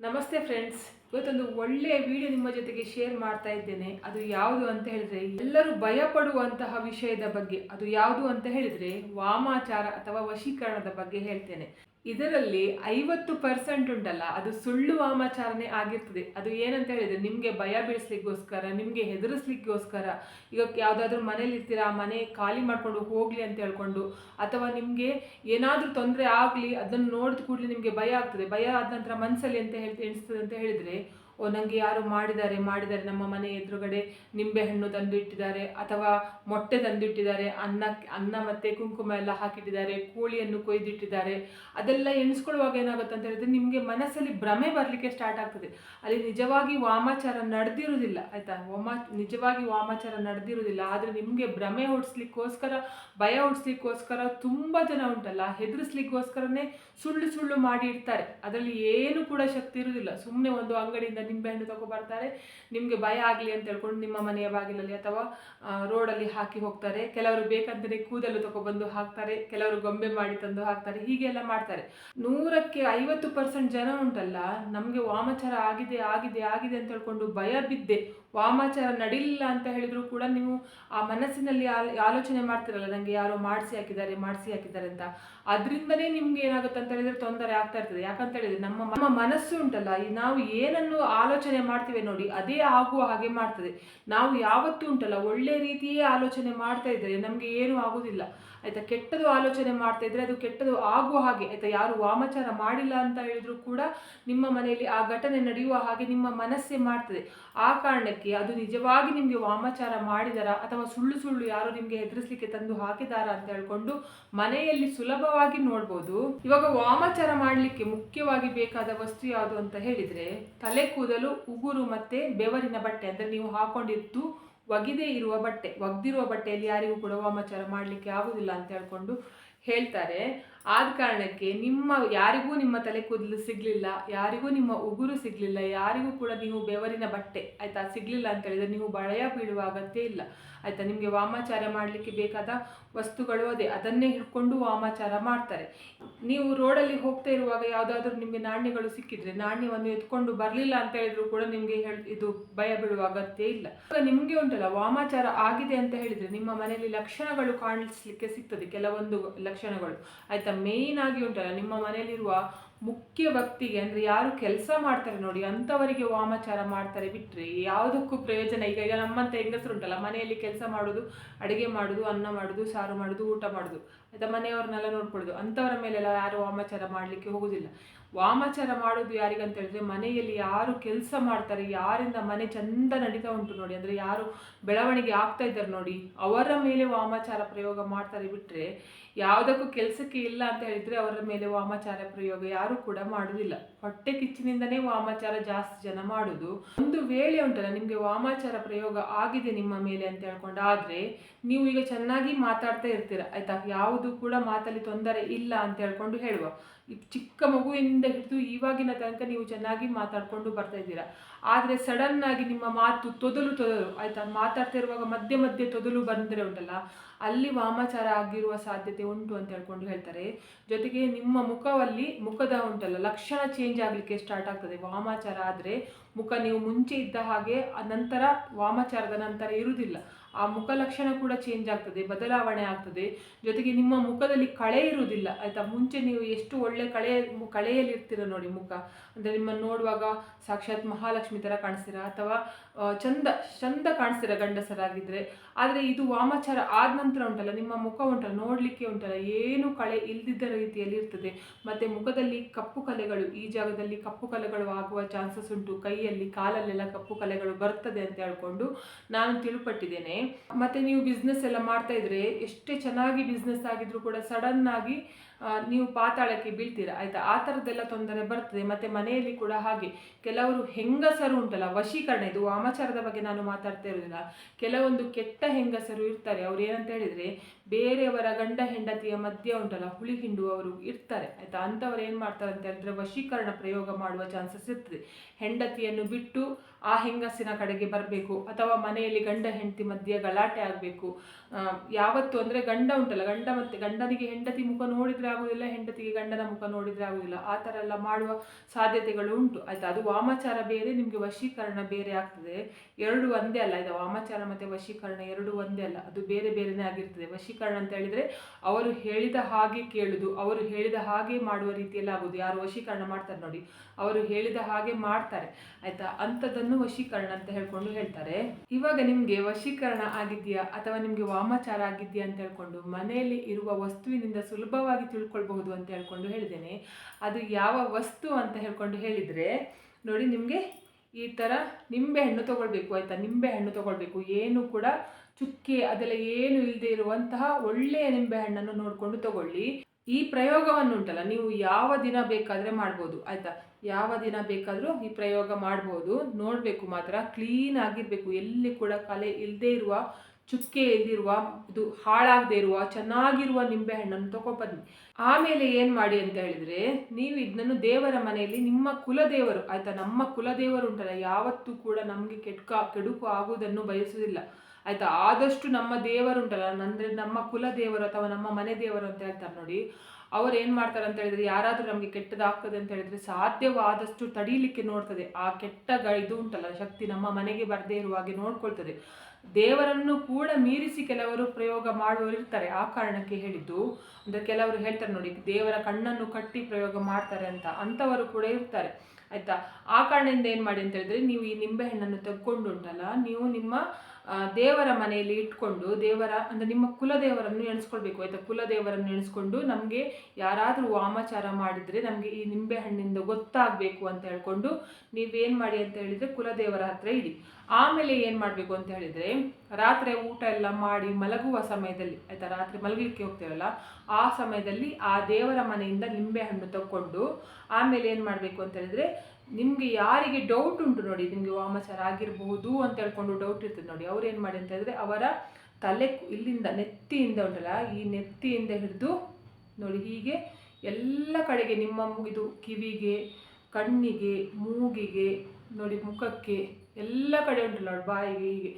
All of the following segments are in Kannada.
ನಮಸ್ತೆ ಫ್ರೆಂಡ್ಸ್. ಇವತ್ತೊಂದು ಒಳ್ಳೆಯ ವಿಡಿಯೋ ನಿಮ್ಮ ಜೊತೆಗೆ ಶೇರ್ ಮಾಡ್ತಾ ಇದ್ದೇನೆ. ಅದು ಯಾವುದು ಅಂತ ಹೇಳಿದ್ರೆ, ಎಲ್ಲರೂ ಭಯಪಡುವಂತಹ ವಿಷಯದ ಬಗ್ಗೆ. ಅದು ಯಾವುದು ಅಂತ ಹೇಳಿದ್ರೆ, ವಾಮಾಚಾರ ಅಥವಾ ವಶೀಕರಣದ ಬಗ್ಗೆ ಹೇಳ್ತೇನೆ. ಇದರಲ್ಲಿ ಐವತ್ತು ಪರ್ಸೆಂಟ್ ಉಂಟಲ್ಲ, ಅದು ಸುಳ್ಳು ವಾಮಾಚಾರಣೆ ಆಗಿರ್ತದೆ. ಅದು ಏನಂತ ಹೇಳಿದ್ರೆ, ನಿಮಗೆ ಭಯ ಬೀಳಿಸ್ಲಿಕ್ಕೋಸ್ಕರ, ನಿಮಗೆ ಹೆದರಿಸ್ಲಿಕ್ಕೋಸ್ಕರ, ಈಗ ಯಾವುದಾದ್ರೂ ಮನೇಲಿ ಇರ್ತೀರಾ, ಮನೆ ಖಾಲಿ ಮಾಡ್ಕೊಂಡು ಹೋಗ್ಲಿ ಅಂತ ಹೇಳ್ಕೊಂಡು, ಅಥವಾ ನಿಮಗೆ ಏನಾದರೂ ತೊಂದರೆ ಆಗಲಿ, ಅದನ್ನು ನೋಡಿದ ಕೂಡಲೇ ನಿಮಗೆ ಭಯ ಆಗ್ತದೆ. ಭಯ ಆದ ನಂತರ ಮನಸ್ಸಲ್ಲಿ ಅಂತ ಹೇಳಿ ಎಣಿಸ್ತದೆ ಅಂತ ಹೇಳಿದ್ರೆ ಓ ನನಗೆ ಯಾರು ಮಾಡಿದ್ದಾರೆ ಮಾಡಿದ್ದಾರೆ. ನಮ್ಮ ಮನೆ ಎದುರುಗಡೆ ನಿಂಬೆಹಣ್ಣು ತಂದು ಇಟ್ಟಿದ್ದಾರೆ ಅಥವಾ ಮೊಟ್ಟೆ ತಂದು ಇಟ್ಟಿದ್ದಾರೆ ಅನ್ನ ಅನ್ನ ಮತ್ತೆ ಕುಂಕುಮ ಎಲ್ಲ ಹಾಕಿಟ್ಟಿದ್ದಾರೆ, ಕೋಳಿಯನ್ನು ಕೊಯ್ದಿಟ್ಟಿದ್ದಾರೆ. ಅದೆಲ್ಲ ಎಣಿಸ್ಕೊಳ್ಳುವಾಗ ಏನಾಗುತ್ತೆ ಅಂತ ಹೇಳಿದ್ರೆ ನಿಮಗೆ ಮನಸ್ಸಲ್ಲಿ ಭ್ರಮೆ ಬರಲಿಕ್ಕೆ ಸ್ಟಾರ್ಟ್ ಆಗ್ತದೆ. ಅಲ್ಲಿ ನಿಜವಾಗಿ ವಾಮಾಚಾರ ನಡೆದಿರುವುದಿಲ್ಲ, ಆಯಿತಾ? ವಾಮ, ನಿಜವಾಗಿ ವಾಮಾಚಾರ ನಡೆದಿರುವುದಿಲ್ಲ. ಆದರೆ ನಿಮಗೆ ಭ್ರಮೆ ಹೊಡಿಸ್ಲಿಕ್ಕೋಸ್ಕರ, ಭಯ ಹೊಡಿಸ್ಲಿಕ್ಕೋಸ್ಕರ ತುಂಬ ಜನ ಉಂಟಲ್ಲ, ಹೆದರಿಸ್ಲಿಕ್ಕೋಸ್ಕರನೇ ಸುಳ್ಳು ಸುಳ್ಳು ಮಾಡಿ ಇಡ್ತಾರೆ. ಅದರಲ್ಲಿ ಏನು ಕೂಡ ಶಕ್ತಿ ಇರುವುದಿಲ್ಲ. ಸುಮ್ಮನೆ ಒಂದು ಅಂಗಡಿಯಿಂದ ನಿಂಬೆಹಣ್ಣು ತಗೊಬರ್ತಾರೆ ನಿಮಗೆ ಭಯ ಆಗಲಿ ಅಂತ ಹೇಳ್ಕೊಂಡು ನಿಮ್ಮ ಮನೆಯ ಬಾಗಿಲಲ್ಲಿ ಅಥವಾ ರೋಡಲ್ಲಿ ಹಾಕಿ ಹೋಗ್ತಾರೆ. ಕೆಲವರು ಬೇಕಂತಲೇ ಕೂದಲು ತಗೊಬಂದು ಹಾಕ್ತಾರೆ. ಕೆಲವರು ಗೊಂಬೆ ಮಾಡಿ ತಂದು ಹಾಕ್ತಾರೆ. ಹೀಗೆಲ್ಲ ಮಾಡ್ತಾರೆ. ನೂರಕ್ಕೆ ಐವತ್ತು ಪರ್ಸೆಂಟ್ ಜನ ಉಂಟಲ್ಲ, ನಮಗೆ ವಾಮಚಾರ ಆಗಿದೆ ಆಗಿದೆ ಆಗಿದೆ ಅಂತ ಹೇಳ್ಕೊಂಡು ಭಯ ಬಿದ್ದೆ. ವಾಮಾಚಾರ ನಡಿಲಿಲ್ಲ ಅಂತ ಹೇಳಿದ್ರು ಕೂಡ ನೀವು ಆ ಮನಸ್ಸಿನಲ್ಲಿ ಆಲೋಚನೆ ಮಾಡ್ತಿರಲ್ಲ ನನಗೆ ಯಾರೋ ಮಾಡಿಸಿ ಹಾಕಿದ್ದಾರೆ ಮಾಡಿಸಿ ಹಾಕಿದ್ದಾರೆ ಅಂತ. ಅದರಿಂದನೇ ನಿಮ್ಗೆ ಏನಾಗುತ್ತೆ ಅಂತ ಹೇಳಿದ್ರೆ ತೊಂದರೆ ಆಗ್ತಾ ಇರ್ತದೆ. ಯಾಕಂತ ಹೇಳಿದ್ರೆ ನಮ್ಮ ನಮ್ಮ ಮನಸ್ಸು ಉಂಟಲ್ಲ ನಾವು ಏನನ್ನು ಆಲೋಚನೆ ಮಾಡ್ತೀವಿ ನೋಡಿ, ಅದೇ ಆಗುವ ಹಾಗೆ ಮಾಡ್ತದೆ. ನಾವು ಯಾವತ್ತೂ ಉಂಟಲ್ಲ, ಒಳ್ಳೆ ರೀತಿಯೇ ಆಲೋಚನೆ ಮಾಡ್ತಾ ಇದ್ದರೆ ನಮಗೆ ಏನೂ ಆಗುದಿಲ್ಲ. ಆಯ್ತಾ ಕೆಟ್ಟದು ಆಲೋಚನೆ ಮಾಡ್ತಾ ಇದ್ರೆ ಅದು ಕೆಟ್ಟದು ಆಗುವ ಹಾಗೆ. ಆಯ್ತಾ, ಯಾರು ವಾಮಾಚಾರ ಮಾಡಿಲ್ಲ ಅಂತ ಹೇಳಿದ್ರು ಕೂಡ ನಿಮ್ಮ ಮನೆಯಲ್ಲಿ ಆ ಘಟನೆ ನಡೆಯುವ ಹಾಗೆ ನಿಮ್ಮ ಮನಸ್ಸೇ ಮಾಡ್ತದೆ. ಆ ಕಾರಣಕ್ಕೆ ಅದು ನಿಜವಾಗಿ ನಿಮಗೆ ವಾಮಾಚಾರ ಮಾಡಿದಾರ? ಅಥವಾ ಸುಳ್ಳು ಸುಳ್ಳು ಯಾರು ನಿಮಗೆ ಹೆದರಿಸಲಿಕ್ಕೆ ತಂದು ಹಾಕಿದಾರ ಅಂತ ಹೇಳ್ಕೊಂಡು ಮನೆಯಲ್ಲಿ ಸುಲಭವಾಗಿ ನೋಡ್ಬೋದು. ಇವಾಗ ವಾಮಾಚಾರ ಮಾಡಲಿಕ್ಕೆ ಮುಖ್ಯವಾಗಿ ಬೇಕಾದ ವಸ್ತು ಯಾವುದು ಅಂತ ಹೇಳಿದರೆ, ತಲೆ ಕೂದಲು, ಉಗುರು ಮತ್ತೆ ಬೆವರಿನ ಬಟ್ಟೆ. ಅಂದರೆ ನೀವು ಹಾಕೊಂಡಿದ್ದು ಒಗಿದೇ ಇರುವ ಬಟ್ಟೆ. ಒಗ್ದಿರುವ ಬಟ್ಟೆಯಲ್ಲಿ ಯಾರಿಗೂ ಕೂಡ ವಾಮಾಚಾರ ಮಾಡಲಿಕ್ಕೆ ಆಗುವುದಿಲ್ಲ ಅಂತ ಹೇಳ್ಕೊಂಡು ಹೇಳ್ತಾರೆ. ಆದ ಕಾರಣಕ್ಕೆ ನಿಮ್ಮ, ಯಾರಿಗೂ ನಿಮ್ಮ ತಲೆ ಕೂದಲು ಸಿಗ್ಲಿಲ್ಲ, ಯಾರಿಗೂ ನಿಮ್ಮ ಉಗುರು ಸಿಗ್ಲಿಲ್ಲ, ಯಾರಿಗೂ ಕೂಡ ನೀವು ಬೆವರಿನ ಬಟ್ಟೆ, ಆಯ್ತಾ, ಸಿಗ್ಲಿಲ್ಲ ಅಂತ ಹೇಳಿದ್ರೆ ನೀವು ಭಯ ಬೀಳುವ ಅಗತ್ಯ ಇಲ್ಲ. ಆಯ್ತಾ, ನಿಮಗೆ ವಾಮಾಚಾರ ಮಾಡಲಿಕ್ಕೆ ಬೇಕಾದ ವಸ್ತುಗಳು ಅದೇ, ಅದನ್ನೇ ಹಿಡ್ಕೊಂಡು ವಾಮಾಚಾರ ಮಾಡ್ತಾರೆ. ನೀವು ರೋಡಲ್ಲಿ ಹೋಗ್ತಾ ಇರುವಾಗ ಯಾವುದಾದ್ರೂ ನಿಮಗೆ ನಾಣ್ಯಗಳು ಸಿಕ್ಕಿದ್ರೆ, ನಾಣ್ಯವನ್ನು ಎತ್ಕೊಂಡು ಬರಲಿಲ್ಲ ಅಂತ ಹೇಳಿದ್ರು ಕೂಡ ನಿಮಗೆ ಹೇಳ್ ಇದು ಭಯ ಬೀಳುವ ಅಗತ್ಯ ಇಲ್ಲ. ನಿಮಗೆ ಉಂಟಲ್ಲ, ವಾಮಾಚಾರ ಆಗಿದೆ ಅಂತ ಹೇಳಿದ್ರೆ ನಿಮ್ಮ ಮನೆಯಲ್ಲಿ ಲಕ್ಷಣಗಳು ಕಾಣಿಸ್ಲಿಕ್ಕೆ ಸಿಗ್ತದೆ, ಕೆಲವೊಂದು ಲಕ್ಷಣಗಳು. ಆಯ್ತಾ ಮೇಯ್ನ್ ಆಗಿ ಉಂಟಲ್ಲ, ನಿಮ್ಮ ಮನೆಯಲ್ಲಿರುವ ಮುಖ್ಯ ವ್ಯಕ್ತಿಗೆ ಅಂದ್ರೆ ಯಾರು ಕೆಲಸ ಮಾಡ್ತಾರೆ ನೋಡಿ, ಅಂಥವರಿಗೆ ವಾಮಾಚಾರ ಮಾಡ್ತಾರೆ ಬಿಟ್ರೆ ಯಾವುದಕ್ಕೂ ಪ್ರಯೋಜನ ಈಗ ಈಗ ನಮ್ಮಂತ ಹೆಂಗಸರು ಉಂಟಲ್ಲ, ಮನೆಯಲ್ಲಿ ಕೆಲಸ ಮಾಡೋದು, ಅಡುಗೆ ಮಾಡೋದು, ಅನ್ನ ಮಾಡೋದು, ಸಾರು ಮಾಡೋದು, ಊಟ ಮಾಡೋದು, ಆಯಿತಾ ಮನೆಯವ್ರನ್ನೆಲ್ಲ ನೋಡ್ಕೊಳ್ಳೋದು, ಅಂಥವರ ಮೇಲೆಲ್ಲ ಯಾರು ವಾಮಾಚಾರ ಮಾಡಲಿಕ್ಕೆ ಹೋಗುದಿಲ್ಲ. ವಾಮಾಚಾರ ಮಾಡೋದು ಯಾರಿಗಂತ ಹೇಳಿದ್ರೆ ಮನೆಯಲ್ಲಿ ಯಾರು ಕೆಲಸ ಮಾಡ್ತಾರೆ, ಯಾರಿಂದ ಮನೆ ಚಂದ ನಡೀತಾ ಉಂಟು ನೋಡಿ, ಅಂದ್ರೆ ಯಾರು ಬೆಳವಣಿಗೆ ಆಗ್ತಾ ಇದ್ದಾರೆ ನೋಡಿ, ಅವರ ಮೇಲೆ ವಾಮಾಚಾರ ಪ್ರಯೋಗ ಮಾಡ್ತಾರೆ ಬಿಟ್ರೆ ಯಾವುದಕ್ಕೂ ಕೆಲಸಕ್ಕೆ ಇಲ್ಲ ಅಂತ ಹೇಳಿದ್ರೆ ಅವರ ಮೇಲೆ ವಾಮಾಚಾರ ಪ್ರಯೋಗ ಯಾರು ಕೂಡ ಮಾಡುವುದಿಲ್ಲ ಹೊಟ್ಟೆ ಕಿಚ್ಚಿನಿಂದನೇ ವಾಮಾಚಾರ ಜಾಸ್ತಿ ಜನ ಮಾಡುದು. ಒಂದು ವೇಳೆ ಉಂಟಲ್ಲ, ನಿಮ್ಗೆ ವಾಮಾಚಾರ ಪ್ರಯೋಗ ಆಗಿದೆ ನಿಮ್ಮ ಮೇಲೆ ಅಂತ ಹೇಳ್ಕೊಂಡು ಆದ್ರೆ ನೀವು ಈಗ ಚೆನ್ನಾಗಿ ಮಾತಾಡ್ತಾ ಇರ್ತೀರ, ಆಯ್ತಾ? ಯಾವುದು ಕೂಡ ಮಾತಲ್ಲಿ ತೊಂದರೆ ಇಲ್ಲ ಅಂತ ಹೇಳ್ಕೊಂಡು ಹೇಳುವ. ಚಿಕ್ಕ ಚಿಕ್ಕ ಮಗುವಿನಿಂದ ಹಿಡಿದು ಇವಾಗಿನ ತನಕ ನೀವು ಚೆನ್ನಾಗಿ ಮಾತಾಡ್ಕೊಂಡು ಬರ್ತಾ ಇದ್ದೀರಾ. ಆದರೆ ಸಡನ್ ಆಗಿ ನಿಮ್ಮ ಮಾತು ತೊದಲು ತೊದಲು, ಆಯ್ತಾ? ಮಾತಾಡ್ತಾ ಇರುವಾಗ ಮಧ್ಯೆ ಮಧ್ಯೆ ತೊದಲು ಬಂದರೆ ಉಂಟಲ್ಲ? ಅಲ್ಲಿ ವಾಮಾಚಾರ ಆಗಿರುವ ಸಾಧ್ಯತೆ ಉಂಟು ಅಂತ ಹೇಳ್ಕೊಂಡು ಹೇಳ್ತಾರೆ. ಜೊತೆಗೆ ನಿಮ್ಮ ಮುಖದಲ್ಲಿ ಮುಖದ ಉಂಟಲ್ಲ, ಲಕ್ಷಣ ಚೇಂಜ್ ಆಗಲಿಕ್ಕೆ ಸ್ಟಾರ್ಟ್ ಆಗ್ತದೆ. ವಾಮಾಚಾರ ಆದರೆ ಮುಖ ನೀವು ಮುಂಚೆ ಇದ್ದ ಹಾಗೆ ನಂತರ ವಾಮಾಚಾರದ ನಂತರ ಇರುವುದಿಲ್ಲ. ಆ ಮುಖ ಲಕ್ಷಣ ಕೂಡ ಚೇಂಜ್ ಆಗ್ತದೆ, ಬದಲಾವಣೆ ಆಗ್ತದೆ. ಜೊತೆಗೆ ನಿಮ್ಮ ಮುಖದಲ್ಲಿ ಕಳೆ ಇರುವುದಿಲ್ಲ, ಆಯ್ತಾ? ಮುಂಚೆ ನೀವು ಎಷ್ಟು ಒಳ್ಳೆ ಕಳೆ, ಮು- ಕಳೆಯಲ್ಲಿ ಇರ್ತೀರ ನೋಡಿ ಮುಖ. ಅಂದರೆ ನಿಮ್ಮನ್ನು ನೋಡುವಾಗ ಸಾಕ್ಷಾತ್ ಮಹಾಲಕ್ಷ್ಮಿ ಥರ ಕಾಣಿಸ್ತೀರಾ? ಅಥವಾ ಚಂದ ಚಂದ ಕಾಣಿಸ್ತೀರ ಗಂಡಸರಾಗಿದ್ದರೆ ಆದರೆ ಇದು ವಾಮಾಚಾರ ಆದ ನಂತರ ಉಂಟಲ್ಲ ನಿಮ್ಮ ಮುಖ ಉಂಟಲ್ಲ ನೋಡಲಿಕ್ಕೆ ಉಂಟಲ್ಲ ಏನು ಕಳೆ ಇಲ್ದಿದ್ದ ರೀತಿಯಲ್ಲಿ ಇರ್ತದೆ. ಮತ್ತು ಮುಖದಲ್ಲಿ ಕಪ್ಪು ಕಲೆಗಳು ಈ ಜಾಗದಲ್ಲಿ ಕಪ್ಪು ಕಲೆಗಳು ಆಗುವ ಚಾನ್ಸಸ್ ಉಂಟು. ಕೈಯಲ್ಲಿ ಕಾಲಲ್ಲೆಲ್ಲ ಕಪ್ಪು ಕಲೆಗಳು ಬರ್ತದೆ ಅಂತ ಹೇಳ್ಕೊಂಡು ನಾನು ತಿಳುಪಟ್ಟಿದ್ದೇನೆ. ಮತ್ತು ನೀವು ಬಿಸ್ನೆಸ್ ಎಲ್ಲ ಮಾಡ್ತಾ ಇದ್ರೆ ಎಷ್ಟೇ ಚೆನ್ನಾಗಿ ಬಿಸ್ನೆಸ್ ಆಗಿದ್ರು ಕೂಡ ಸಡನ್ ಆಗಿ ಆ, ನೀವು ಪಾತಾಳಕ್ಕೆ ಬೀಳ್ತೀರಾ, ಆಯ್ತಾ? ಆ ಥರದ್ದೆಲ್ಲ ತೊಂದರೆ ಬರ್ತದೆ, ಮತ್ತೆ ಮನೆಯಲ್ಲಿ ಕೂಡ ಹಾಗೆ. ಕೆಲವರು ಹೆಂಗಸರು ಉಂಟಲ್ಲ, ವಶೀಕರಣ ಇದು ವಾಮಾಚಾರದ ಬಗ್ಗೆ ನಾನು ಮಾತಾಡ್ತಾ ಇರೋದಿಲ್ಲ ಕೆಲವೊಂದು ಕೆಟ್ಟ ಹೆಂಗಸರು ಇರ್ತಾರೆ, ಅವ್ರು ಏನಂತ ಹೇಳಿದ್ರೆ ಬೇರೆಯವರ ಗಂಡ ಹೆಂಡತಿಯ ಮಧ್ಯೆ ಉಂಟಲ್ಲ, ಹುಳಿ ಹಿಂಡುವವರು ಇರ್ತಾರೆ. ಆಯಿತಾ? ಅಂಥವ್ರು ಏನು ಮಾಡ್ತಾರೆ ಅಂತ ಹೇಳಿದ್ರೆ ವಶೀಕರಣ ಪ್ರಯೋಗ ಮಾಡುವ ಚಾನ್ಸಸ್ ಇರ್ತದೆ. ಹೆಂಡತಿಯನ್ನು ಬಿಟ್ಟು ಆ ಹೆಂಗಸಿನ ಕಡೆಗೆ ಬರಬೇಕು, ಅಥವಾ ಮನೆಯಲ್ಲಿ ಗಂಡ ಹೆಂಡತಿ ಮಧ್ಯೆ ಗಲಾಟೆ ಆಗಬೇಕು. ಯಾವತ್ತು ಅಂದರೆ ಗಂಡ ಉಂಟಲ್ಲ, ಗಂಡ ಮತ್ತೆ ಗಂಡನಿಗೆ ಹೆಂಡತಿ ಮುಖ ನೋಡಿದ್ರೆ ಆಗೋದಿಲ್ಲ, ಹೆಂಡತಿಗೆ ಗಂಡನ ಮುಖ ನೋಡಿದ್ರೆ ಆಗುದಿಲ್ಲ. ಆ ಥರ ಎಲ್ಲ ಮಾಡುವ ಸಾಧ್ಯತೆಗಳು ಉಂಟು. ಆಯಿತಾ? ಅದು ವಾಮಾಚಾರ ಬೇರೆ, ನಿಮಗೆ ವಶೀಕರಣ ಬೇರೆ ಆಗ್ತದೆ. ಎರಡು ಒಂದೇ ಅಲ್ಲ ಇದು ವಾಮಾಚಾರ ಮತ್ತು ವಶೀಕರಣ ಎರಡು ಒಂದೇ ಅಲ್ಲ. ಅದು ಬೇರೆ ಬೇರೆನೇ ಆಗಿರ್ತದೆ. ವಶೀಕರಣ ಅಂತ ಹೇಳಿದ್ರೆ ಅವರು ಹೇಳಿದ ಹಾಗೆ ಕೇಳುದು, ಅವರು ಹೇಳಿದ ಹಾಗೆ ಮಾಡುವ ರೀತಿಯಲ್ಲಿ ಆಗುದು. ಯಾರು ವಶೀಕರಣ ಮಾಡ್ತಾರೆ ನೋಡಿ, ಅವರು ಹೇಳಿದ ಹಾಗೆ ಮಾಡ್ತಾರೆ. ಆಯ್ತಾ? ಅಂಥದ್ದನ್ನು ವಶೀಕರಣ ಅಂತ ಹೇಳ್ಕೊಂಡು ಹೇಳ್ತಾರೆ. ಇವಾಗ ನಿಮಗೆ ವಶೀಕರಣ ಆಗಿದೆಯಾ ಅಥವಾ ನಿಮಗೆ ವಾಮಾಚಾರ ಆಗಿದೆಯಾ ಅಂತ ಹೇಳ್ಕೊಂಡು ಮನೆಯಲ್ಲಿ ಇರುವ ವಸ್ತುವಿನಿಂದ ಸುಲಭವಾಗಿ ತಿಳ್ಕೊಳ್ಬಹುದು ಅಂತ ಹೇಳ್ಕೊಂಡು ಹೇಳಿದ್ದೇನೆ. ಅದು ಯಾವ ವಸ್ತು ಅಂತ ಹೇಳ್ಕೊಂಡು ಹೇಳಿದರೆ, ನೋಡಿ ನಿಮಗೆ ಈ ಥರ ನಿಂಬೆ ಹಣ್ಣು ತಗೊಳ್ಬೇಕು, ಆಯಿತಾ? ನಿಂಬೆ ಹಣ್ಣು ತಗೊಳ್ಬೇಕು. ಏನು ಕೂಡ ಚುಕ್ಕೆ ಅದೆಲ್ಲ ಏನು ಇಲ್ಲದೆ ಇರುವಂತಹ ಒಳ್ಳೆಯ ನಿಂಬೆ ಹಣ್ಣನ್ನು ನೋಡಿಕೊಂಡು ತಗೊಳ್ಳಿ. ಈ ಪ್ರಯೋಗವನ್ನು ಉಂಟಲ್ಲ, ನೀವು ಯಾವ ದಿನ ಬೇಕಾದರೆ ಮಾಡ್ಬೋದು, ಆಯಿತಾ? ಯಾವ ದಿನ ಬೇಕಾದರೂ ಈ ಪ್ರಯೋಗ ಮಾಡ್ಬೋದು. ನೋಡಬೇಕು ಮಾತ್ರ ಕ್ಲೀನ್ ಆಗಿರಬೇಕು. ಎಲ್ಲಿ ಕೂಡ ಕಲೆ ಇಲ್ಲದೆ ಇರುವ, ಚುಕ್ಕೆ ಇಲ್ದಿರುವ ಇದು ಹಾಳಾಗದೆ ಇರುವ, ಚೆನ್ನಾಗಿರುವ ನಿಂಬೆಹಣ್ಣನ್ನು ತಗೊಬನ್ನಿ. ಆಮೇಲೆ ಏನು ಮಾಡಿ ಅಂತ ಹೇಳಿದರೆ, ನೀವು ಇದನ್ನು ದೇವರ ಮನೆಯಲ್ಲಿ ನಿಮ್ಮ ಕುಲದೇವರು, ಆಯಿತಾ? ನಮ್ಮ ಕುಲದೇವರು ಉಂಟಲ್ಲ, ಯಾವತ್ತೂ ಕೂಡ ನಮಗೆ ಕೆಟ್ಕ, ಕೆಡುಕು ಆಗುವುದನ್ನು ಬಯಸುವುದಿಲ್ಲ. ಆಯಿತಾ? ಆದಷ್ಟು ನಮ್ಮ ದೇವರು ಉಂಟಲ್ಲ ಅಂದರೆ ನಮ್ಮ ಕುಲದೇವರು ಅಥವಾ ನಮ್ಮ ಮನೆ ದೇವರು ಅಂತ ಹೇಳ್ತಾರೆ ನೋಡಿ. ಅವ್ರು ಏನು ಮಾಡ್ತಾರೆ ಅಂತ ಹೇಳಿದ್ರೆ, ಯಾರಾದರೂ ನಮಗೆ ಕೆಟ್ಟದಾಗ್ತದೆ ಅಂತ ಹೇಳಿದ್ರೆ ಸಾಧ್ಯವಾದಷ್ಟು ತಡೀಲಿಕ್ಕೆ ನೋಡ್ತದೆ. ಆ ಕೆಟ್ಟ ಇದು ಉಂಟಲ್ಲ, ಶಕ್ತಿ ನಮ್ಮ ಮನೆಗೆ ಬರದೇ ಇರುವ ಹಾಗೆ ನೋಡ್ಕೊಳ್ತದೆ. ದೇವರನ್ನು ಕೂಡ ಮೀರಿಸಿ ಕೆಲವರು ಪ್ರಯೋಗ ಮಾಡುವವರು ಇರ್ತಾರೆ. ಆ ಕಾರಣಕ್ಕೆ ಹೇಳಿದ್ದು, ಅಂದರೆ ಕೆಲವರು ಹೇಳ್ತಾರೆ ನೋಡಿ, ದೇವರ ಕಣ್ಣನ್ನು ಕಟ್ಟಿ ಪ್ರಯೋಗ ಮಾಡ್ತಾರೆ ಅಂತ ಅಂಥವರು ಕೂಡ ಇರ್ತಾರೆ. ಆಯಿತಾ? ಆ ಕಾರಣದಿಂದ ಏನು ಮಾಡಿ ಅಂತ ಹೇಳಿದ್ರೆ, ನೀವು ಈ ನಿಂಬೆಹಣ್ಣನ್ನು ತೆಕ್ಕೊಂಡು ಉಂಟಲ್ಲ, ನೀವು ನಿಮ್ಮ ದೇವರ ಮನೆಯಲ್ಲಿ ಇಟ್ಕೊಂಡು ದೇವರ, ಅಂದರೆ ನಿಮ್ಮ ಕುಲದೇವರನ್ನು ಎಣಿಸ್ಕೊಳ್ಬೇಕು, ಆಯಿತಾ? ಕುಲದೇವರನ್ನು ಎಣಿಸ್ಕೊಂಡು ನಮಗೆ ಯಾರಾದರೂ ವಾಮಾಚಾರ ಮಾಡಿದರೆ ನಮಗೆ ಈ ನಿಂಬೆ ಹಣ್ಣಿಂದ ಗೊತ್ತಾಗಬೇಕು ಅಂತ ಹೇಳ್ಕೊಂಡು ನೀವೇನು ಮಾಡಿ ಅಂತ ಹೇಳಿದರೆ ಕುಲದೇವರ ಹತ್ರ ಇಡಿ. ಆಮೇಲೆ ಏನು ಮಾಡಬೇಕು ಅಂತ ಹೇಳಿದರೆ ರಾತ್ರಿ ಊಟ ಎಲ್ಲ ಮಾಡಿ ಮಲಗುವ ಸಮಯದಲ್ಲಿ, ಆಯಿತಾ? ರಾತ್ರಿ ಮಲಗಲಿಕ್ಕೆ ಹೋಗ್ತೇವಲ್ಲ, ಆ ಸಮಯದಲ್ಲಿ ಆ ದೇವರ ಮನೆಯಿಂದ ನಿಂಬೆ ಹಣ್ಣು ತಗೊಂಡು ಆಮೇಲೆ ಏನು ಮಾಡಬೇಕು ಅಂತ ಹೇಳಿದರೆ ನಿಮಗೆ ಯಾರಿಗೆ ಡೌಟ್ ಉಂಟು ನೋಡಿ, ನಿಮಗೆ ವಾಮಾಚಾರ ಆಗಿರಬಹುದು ಅಂತ ಹೇಳ್ಕೊಂಡು ಡೌಟ್ ಇರ್ತದೆ ನೋಡಿ. ಅವ್ರು ಏನು ಮಾಡಿ ಅಂತ ಹೇಳಿದ್ರೆ ಅವರ ತಲೆ ಇಲ್ಲಿಂದ ನೆತ್ತಿಯಿಂದ ಉಂಟಲ್ಲ, ಈ ನೆತ್ತಿಯಿಂದ ಹಿಡಿದು ನೋಡಿ ಹೀಗೆ ಎಲ್ಲ ಕಡೆಗೆ ನಿಮ್ಮ ಇದು ಕಿವಿಗೆ, ಕಣ್ಣಿಗೆ, ಮೂಗಿಗೆ, ನೋಡಿ ಮುಖಕ್ಕೆ ಎಲ್ಲ ಕಡೆ ಉಂಟಲ್ಲ ನೋಡಿ, ಬಾಯಿಗೆ ಹೀಗೆ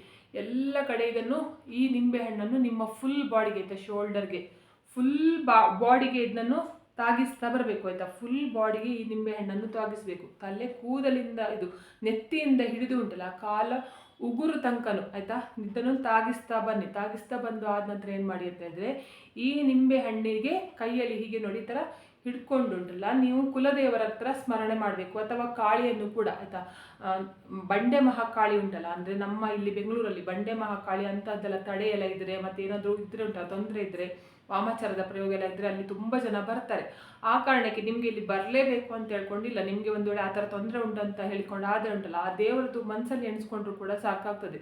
ಎಲ್ಲ ಕಡೆ ಇದನ್ನು ಈ ನಿಂಬೆಹಣ್ಣನ್ನು ನಿಮ್ಮ ಫುಲ್ ಬಾಡಿಗೆ ಅಂತ ಶೋಲ್ಡರ್ಗೆ ಫುಲ್ ಬಾ ಬಾಡಿಗೆ ಇದನ್ನು ತಾಗಿಸ್ತಾ ಬರಬೇಕು, ಆಯಿತಾ? ಫುಲ್ ಬಾಡಿಗೆ ಈ ನಿಂಬೆ ಹಣ್ಣನ್ನು ತಾಗಿಸ್ಬೇಕು. ತಲೆ ಕೂದಲಿಂದ ಇದು ನೆತ್ತಿಯಿಂದ ಹಿಡಿದು ಉಂಟಲ್ಲ ಕಾಲ ಉಗುರು ತನಕನು, ಆಯಿತಾ? ಇದನ್ನು ತಾಗಿಸ್ತಾ ಬನ್ನಿ. ತಾಗಿಸ್ತಾ ಬಂದು ಆದ ನಂತರ ಏನು ಮಾಡಿ ಅಂತ ಹೇಳಿದ್ರೆ, ಈ ನಿಂಬೆ ಹಣ್ಣಿಗೆ ಕೈಯಲ್ಲಿ ಹೀಗೆ ನೋಡಿ, ಈ ಥರ ಹಿಡ್ಕೊಂಡುಂಟಲ್ಲ, ನೀವು ಕುಲದೇವರ ಹತ್ರ ಸ್ಮರಣೆ ಮಾಡಬೇಕು, ಅಥವಾ ಕಾಳಿಯನ್ನು ಕೂಡ, ಆಯಿತಾ? ಬಂಡೆ ಮಹಾಕಾಳಿ ಉಂಟಲ್ಲ, ಅಂದರೆ ನಮ್ಮ ಇಲ್ಲಿ ಬೆಂಗಳೂರಲ್ಲಿ ಬಂಡೆ ಮಹಾಕಾಳಿ ಅಂಥದ್ದೆಲ್ಲ ತಡೆ ಎಲ್ಲ ಇದ್ದರೆ ಮತ್ತು ಏನಾದರೂ ಇದ್ರೆ ಉಂಟಲ್ಲ ತೊಂದರೆ ಇದ್ದರೆ ವಾಮಾಚಾರದ ಪ್ರಯೋಗ ಎಲ್ಲ ಇದ್ದರೆ ಅಲ್ಲಿ ತುಂಬ ಜನ ಬರ್ತಾರೆ. ಆ ಕಾರಣಕ್ಕೆ ನಿಮಗೆ ಇಲ್ಲಿ ಬರಲೇಬೇಕು ಅಂತ ಹೇಳ್ಕೊಂಡಿಲ್ಲ, ನಿಮಗೆ ಒಂದು ವೇಳೆ ಆ ಥರ ತೊಂದರೆ ಉಂಟಂತ ಹೇಳ್ಕೊಂಡು ಆದರೆ ಉಂಟಲ್ಲ, ಆ ದೇವರದ್ದು ಮನಸ್ಸಲ್ಲಿ ಎಣಿಸ್ಕೊಂಡ್ರು ಕೂಡ ಸಾಕಾಗ್ತದೆ.